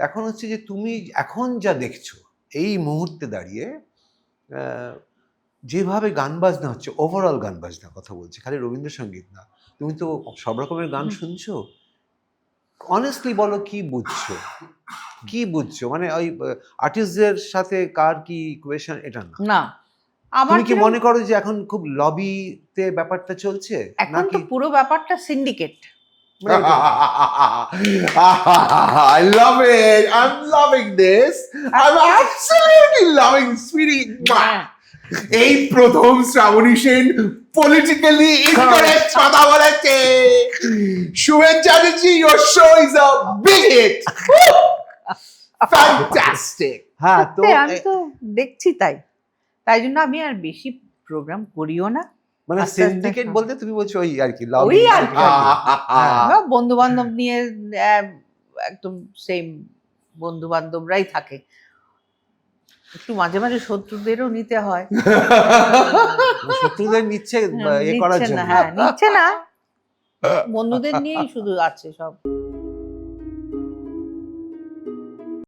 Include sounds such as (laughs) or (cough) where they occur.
এখন হচ্ছে যে তুমি এখন যা দেখছ এই মুহূর্তে দাঁড়িয়ে যেভাবে গান বাজনা হচ্ছে ওভারঅল গান বাজনা কথা বলছি খালি রবীন্দ্রসঙ্গীত না তুমি তো সব রকমের গান শুনছো? অনেস্টলি বলো কি বুঝছ? কি বুঝছ? মানে ওই আর্টিস্টদের সাথে কার কি ইকুয়েশন এটা না। না। আমার কি মনে করো যে এখন খুব লবিতে ব্যাপারটা চলছে? এখন তো পুরো ব্যাপারটা syndicate (laughs) I love it. I'm loving this. I'm absolutely loving sweetie. এই প্রথম শ্রাবণী সেন পলিটিক্যালি ইনকারেক্ট কথা বলেছে। Shuven Chatterjee your show is a big hit fantastic হ্যাঁ তো আমি তো দেখছি তাই। তাই জন্য আমি আর বেশি প্রোগ্রাম করিও না। মানে সিন্ডিকেট হ্যাঁ। বলতে তুমি বলছো ওই আর কি ওই আর কি। হ্যাঁ। বন্ধু বান্ধব নিয়ে একদম সেম বন্ধু বান্ধবরাই থাকে একটু মাঝে মাঝে শত্রুদেরও নিতে হয় শত্রুদের নিচ্ছে হ্যাঁ, এ করার জন্য হ্যাঁ নিচ্ছে না বন্ধুদের নিয়েই শুধু আছে সব